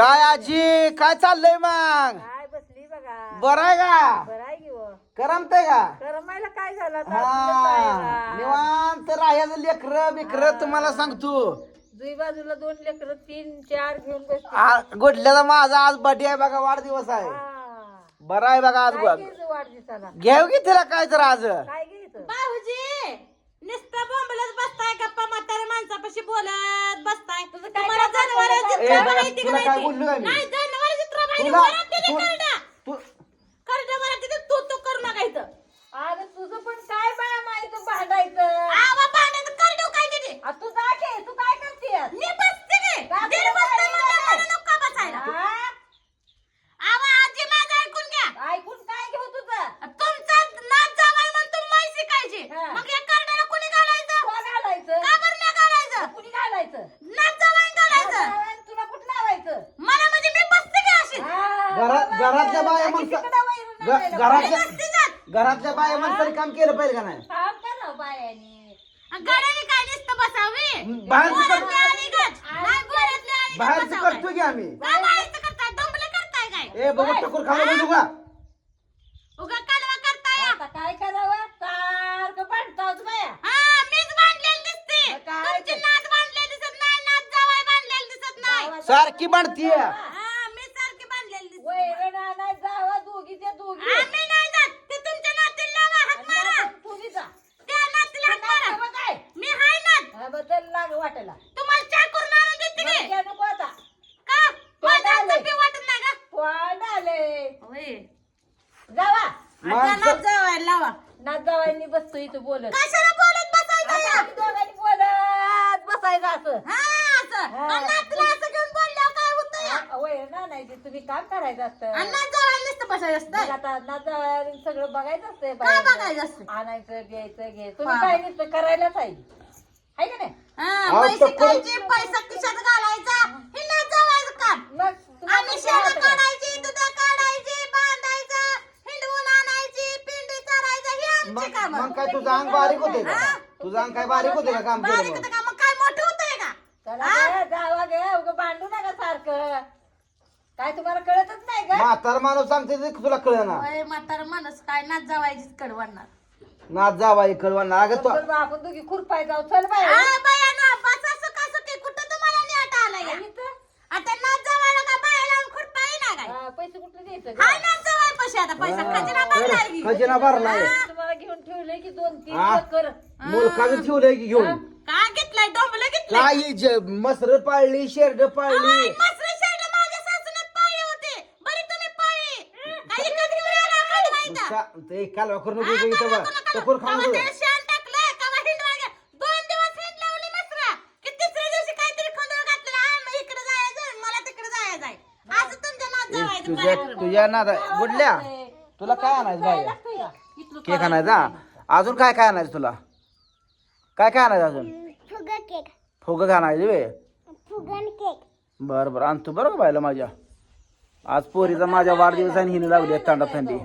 काय आजी? काय चाललंय मग? काय बसली बघा. बरं आहे का? बरं आहे की व करमतय का? करमायला काय झालं? आता? हा आपलं जायला. निवांत राहायचं लेकर बिकर तुम्हाला सांगतो. जुई बाजूला दोन लेकर तीन चार घेऊन बसते आ- गोडल्याचा माझा आज बर्थडे आहे बघा वाढदिवस आहे. हा. बरं आहे बघा आज काय बघ. घ्यायचं वाढदिवसाला? घेऊ की तिला काय तर आज? काय घ्यायचं? भाऊजी! नुसतं बोंबलत बसताय गप्पा म्हाताऱ्या माणसापाशी बोलत बसताय तुझं तुम्हाला जनावरांची? ए, त्रास माहिती का तुला काय? बोललो? नाही जनावरांची त्रास माहिती. तुला मला करडा मला तिथे तू तू करू नका इथं अरे तुझं पण काय बाया माहीत भांडायचं आवा पाण्यात करडू काय तिथे आ, तू जा की, तू काय करतेस मी बसते की का दीड तुला वाजता काय मला नाही? मला नको बसायला हा? आवा आजी माझं ऐकून घ्या ऐकून काय घेऊ तुझं तुमचा नाच जावाय म्हणून तुम्ही माहिती शिकायची हा. मग या करड्याला कोणी घालायचं का घालायचं का बरं नाही घालायचं कुणी घालायचं नाच जावाय घालायचं घालायचं, तुला कुठं लावायचं मला म्हणजे मी बसते की अशी हा, घरात बाबा, घरातल्या बाया आणायला घरातल्या घरातल्या बाया माणसाने काम केलं पाहिजे का नाही? काम बायानी. गाड्याने काय नुसतं बसावी? बाहेरचं. नाही बाहेरचं बसावं. करतो की आम्ही. काय बाहेरचं करताय? डोंबले करताय काय? ए बघू टकूर खाऊ बघू का उगा. कालवा करताय? आता काय करावं? सारखं बांधताच बाया. हा मीच बांधलेली दिसते. मग काय तुमची ते? नात बांधलेली दिसत नाही नात जावाय बांधलेली दिसत नाही. सारखी बांधतीये हा मी सारखी बांधलेली दिसते वैरण आणाय जावा दोघी त्या दोघी आम्ही नाही जात ते तुमच्या नातीला लावा हात मारा तुझी जा त्या नातीला हात मारा नाव काय मी हाय नात हा, बरं, चल लाग वाटेला तुम्हाला चहा करून आणून देते मग की घ्या नको आता का आलंय. हातचं पीऊ वाटत नाही का कोण आले होय जावा माणसं- नात जावायला लावा नाच जावायनी बसतो इथं बोलत कशाला बोलत बसायचं आता या? आम्ही दोघांनी बोलत बसायचं असं हा, असं. हा. आणि नातीला असं घेऊन बोलल्यावर काय होतं या? हा, वैरण आणायची तुम्ही काम करायचं आणि असतं नात जावायला नुसतं बसायचं मग असतं. आता नाच जावयाला सगळं बघायचं असतंय काय. बघायचं असतं? आणायचं घ्यायचं घे तुम्ही हा. काय नुसतं करायलाच आहे आहे का नाही हा, पैसे खायचे, पैसा खिशात घालायचा हे जावायचं काम मग तुम्हाला आणि काय? काढायची दूध काढायची बांधायचं हिंडवून आणायची पिंडी चरायचं हे आमचे मग काम. मग काय तुझं अंग बारीक होते का? हा? तुझं अंग काय बारीक होते का काम बारीक केलं होतं मग? का? मग काय मोठं होतंय का? चला गे, जावा गे उगं भांडू नका सारखं. काय तुम्हाला कळतच नाही का म्हातार माणूस सांगते ते तुला कळ ना होय, म्हातारं माणूस काय नाच जावायचीच कडवणार नाच जावा ना अगं तो आपण दोघी खुरपाय जाऊ चल बाया खजिना भरलाय. की. खजिना भरलाय. तुम्हाला घेऊन ठेवले की दोन तीन हा. कर. मुलकाचं ठेवलंय की घेऊन. घेतलंय? डोंबलं मसर पाळली शेरड पाळली. ते कालवा करून इथं. टकोर खाऊन कवा ठेव. त्याला शेण टाकलंय, कवा हिंडवा गे- दोन दिवस हिंड लावली मसरा. की तिसऱ्या दिवशी काहीतरी खोंदळ घातलेलं, आ, मग इकडं जायचं, मला तिकडं जायचंय. असं तुमच्या नात ए, जावायचं तुझ्या. तुझ्या ना गुडल्या तुला काय आणायचं? इथलं केक आणायचा अजून काय काय आणायचं तुला काय काय आणायचं अजून फुगा केक फुग आणायचे वे फुगन केक बर बर आणतो बरं का बायला माझ्या आज पोरीचा माझ्या वाढदिवस आणि हिने लावली आहे तांडा थंडी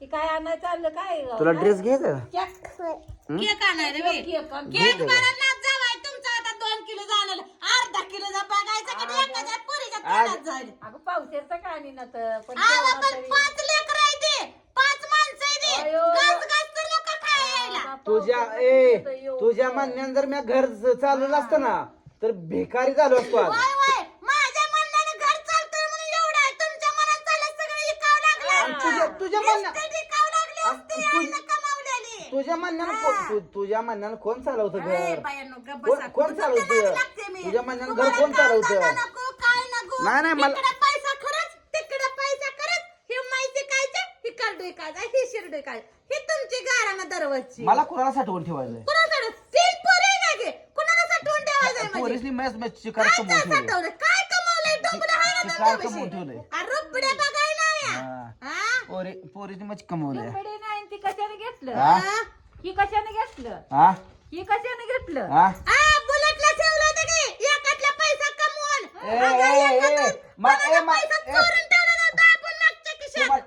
ती काय आणायचं काय तुला ड्रेस घ्यायचा? केक. आणायला. केक. केक बरं नाच जावाय तुमचा आता दोन किलो जाणार अर्धा किलो जा बघायचं का एखाद्या पोरीच्या तोंडात जाईल अगं पावसाचं काय नाही ना तर पण आवा तेवढा पण तरी- पाच लेकर आहे ते पाच माणसं आहे ते अयो. गज गज तर लोक खायला बाबा, तुझ्या ए येऊ. तुझ्या म्हणण्यानं जर मी घर चालवलं असतं ना तर भिकारी झालो असतो आज वाय वाय माझ्या मनानं घर चालतंय म्हणून एवढं आहे तुमच्या मनात चालत सगळं इकावं लागलं आणि तुझ्या तुझ्या म्हणण्या लागले असते कमावलेली तुझ्या म्हणण्यानं कोण तु- तुझ्या म्हणण्यानं कोण चालवतं अरे घर बायांनो, गप्प कोण- बसा. कोण चालवतं? नादी लागते मी. तुझ्या म्हणण्यानं घर तुम्हाला कोण काम चालवतं? नको. नाही, नाही, मला- पैसा खरंच तिकडे पैसा खरंच हे माहिती कायचं हे करडोय हे शिरडोय काय हे तुमची गारानं मला कोणाला साठवून ठेवायचंय कुणाकडे तीन पोरी आहे का गे? कुणाला साठवून ठेवायचंय म्हणजे? पोरीसनी मॅच मॅच शिकार काय कमवून काय ठेवले साठवलंय? काय कमवलंय डोंबलं आहे ना शिकार तुमच्यापाशी? कमवून ठेवलंय. आ, रुपड्या बघायला या. हा. हा? पोरी पोरीसनी मॅच कमवलंय लंबडी नाही ती कशाने घेतलं हा? हा? ही कशाने घेतलं हा ही कशाने घेतलं हा आ,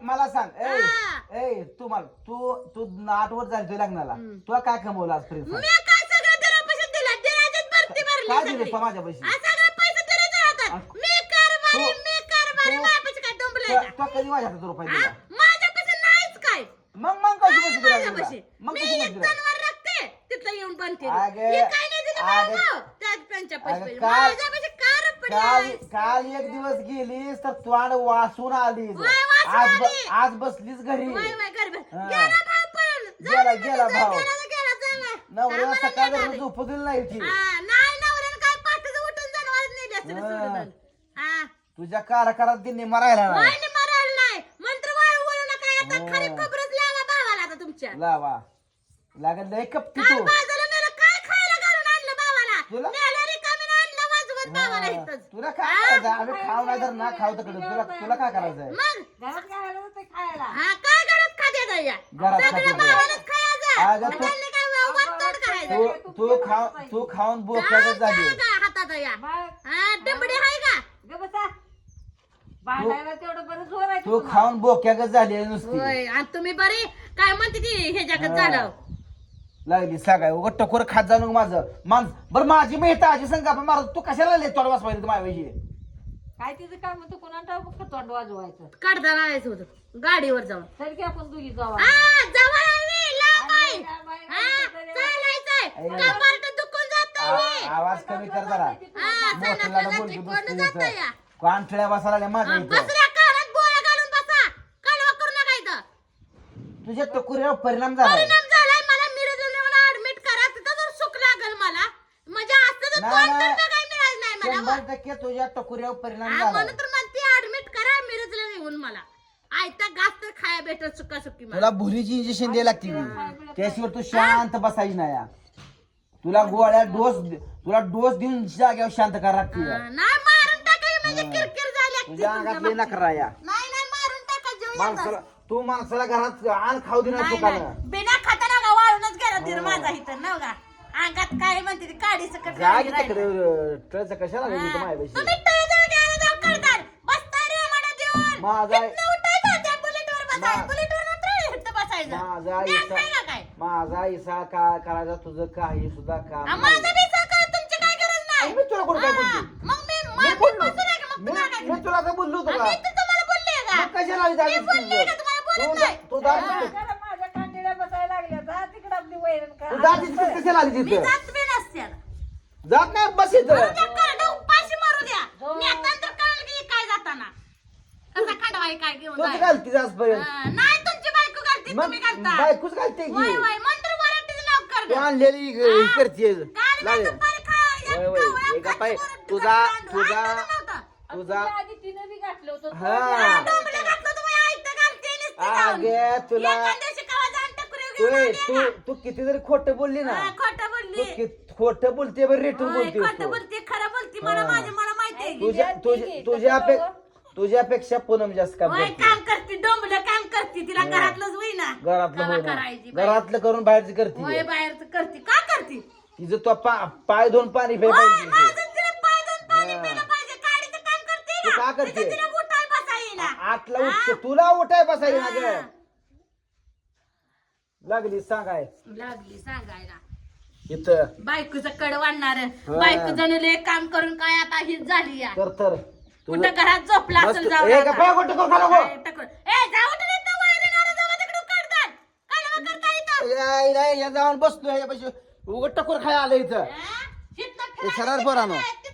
मला सांग ए तू मला तू तू आठ वर झाली तुझ्या लग्नाला. तू काय कमवलं आजपर्यंत मी काय दिला? माझ्या पैसे तू- कधी माझ्या हातात रुपये? दिला? मग मग कशी तुला? दिला? मग कशी तुला? येऊन बनते काय काल- काल एक दिवस गेलीस तर तोंड वासून आलीस वय वासून आज ब- आली. आज बसलीस घरी वय वय गरीब हा. गेला भाव गेला, भाव. गेला तर गेला झाला. नवऱ्याला आम्हाला सकाळ नाही झालं. झोपू दिलं नाही ती हा, नाही नवऱ्यानं काय पाठीचं उठून जनावरच नेली असतील हा. सोडून. हा. तुझ्या कारकारात त्यांनी मरायला नाही वय नि मरायला नाही मंत्र वाळू वळू नका आता हा. खरी खबरच लावा भावाला आता तुमच्या लावा लागत लय काय तू बाजूला नेलं काय खायला घालून आणलं भावाला तुला? नेलं हा. इथंच तुला काय करायचं आम्ही खाऊ नाही तर ना खाऊ तिकडे तुला तुला काय करायचंय? मग? घरात काय आलं होतं खायला? हा काय घरात खाते दया घरात सगळं खाते दया. भावालाच खायचं. अगं मग तू- त्यांनी काय वाटतोड करायचं तू तू खाऊ तू खाऊन बोक्याच झाली. काय काय हातात या. मग हा टिंबडी आहे का? ग बसा. भांडायला तेवढं बरं जोर आहे तू तुम्हाला. खाऊन बोक्याच झाली आहे नुसती. होय आणि तुम्ही बरे? काय म्हणते ती? हे जगात झालं. लागली सांगाय उगं टकोर खात जाणू माझं. मान बरं माझी माहिती आजी संग आपण मारत. तू कशाला लय तोड वाचवायला माझ्याशी काय तिचं काम तू कोणाला फक्त तोंड वाजवायचं? काढता राहायचं होतं. गाडीवर जाऊन तर की आपण दुघी जाऊ हा जवळ आहे मी, लांब आहे. आणि बाई- हा, चालायचंय. आई. कपाट दुखून जातं मी. आ- आवाज कमी कर जरा. हा, मोठ्याला कोण या? बसायला लागल्या माझ्या हा, इथं? बसऱ्या कानात बोळा घालून बसा. कालवा करू नका इथं. तुझ्या टकोरीवर परिणाम झालाय परिणाम झालाय मला मिरजून येऊन ऍडमिट करा तिथं जर सुख लागल मला म्हणजे असं तर नाही, दोन नाही. टक्के काही मिळालं नाही मला शंभर टक्के तुझ्या टकोरीवर परिणाम हा, झालाय म्हणून तर म्हणते ऍडमिट करा मिरजला येऊन मला. आयता घास तर खाया भेटत सुका सुकी मला. तुला भुरीची इंजेक्शन द्यायला. त्याशिवाय तू शांत बसायची नाही या. तुला गोळ्या डोस तुला डोस देऊन जाग्यावर शांत करा लागते हा, नाही मारून टाका म्हणजे किरकिर झाली असती तुझ्या अंगात बाबतीत. या. नाही नाही मारून टाका जीव येतात. माणसाला तू माणसाला घरात आण खाऊ दे ना नाही चुकानं नाही. बिना खाता ना का वाळूनच गेला तिथं माझा इथं नव का? अंगात काय म्हणते ती काडी सकट जा की. तिकडे टळचं कशाला? तुम्ही जाऊ रे देऊन. माझा- इथनं उठायचं, त्या बुलेटवर बसायचं. मा- बुलेटवर मात्र इथं बसायचं. माझा ध्यान इसा नाही काय? माझा इसा काय करायचा तुझं काही सुद्धा काम नाही. माझं बी सहकार्य तुमची काय गरज नाही. मी तुला कोण काय हा, बोलते? मग मी मी बोललो. बसून आहे का? मग मी तुम्हाला काय मी तुला काय बोललो होतो का मी तर तुम्हाला बोलले का? मग कशाला आली मी बोलले का तुम्हाला बोलत तू नाही? तू दाद हा. आपली वैरण तू का दाद इतकं कशाला आली मी तिथं जात बी नाही बस इथं द्या, करडं उपाशी मारू द्या. हो. मी आता तर कळलं की काय जाताना. कसा खांडवाई काय घेऊन तूच जायचं. घालतीस आजपर्यंत हा, नाही तुमची बायको घालते मग तुम्ही घालता बायकोच घालते की वय वय मंत्र वराटीचं नाव तू करडं. आणलेली ही करते काल लागेल मी दुपारी खा- वय, एक वय. कवळ्या एका खाली पाय- तुझा- तुझा-. तुझा आधी तिनं बी घातलं होतं हा. हा, डोंबलं घातलं तुम्ही आयतं घालते नुसती जाऊन. अगे तुला तू तू किती जरी खोटं बोलली ना खोटं तू बोलली खोटं बोलते बरं रेटून बोलते खोटं बोलते खरं बोलते मला हा. माझे मला माहिती आहे तुझ्या तुझ्या तुझ्या. तुझ्यापेक्षा पूनम जास्त काम होय करते काम करते डोंबलं काम करते तिला. घरातलंच होईना घरातलं. करायची. घरातलं करून बाहेरची होय करते बाहेरचं करते का करते तिचं तो पा- पाय धुवून पाणी होय, माझं तिला पाय धुवून पाणी हा. पाहिजे. काडीचं काम करते तू ना. का करते? तिथं तिला उठाय बसाय येईना. आठला हा? उठ तुला उठाय बसायला ना. ग लागली सांगाय लागली सांगायला इथं बायकोचं कड वाढणार. बायको जणले काम करून काय आता हीच झाली या तर तर कुठं घरात झोपला असेल ए. गप्पा, करू नका. ए जाऊ दे तिकडून काढतात. कालवा करता इथं. या जाऊन बसलो ह्याच्यापाशी उघड टकोर खाय आलं इथं हा? पोरांनो. तिकडं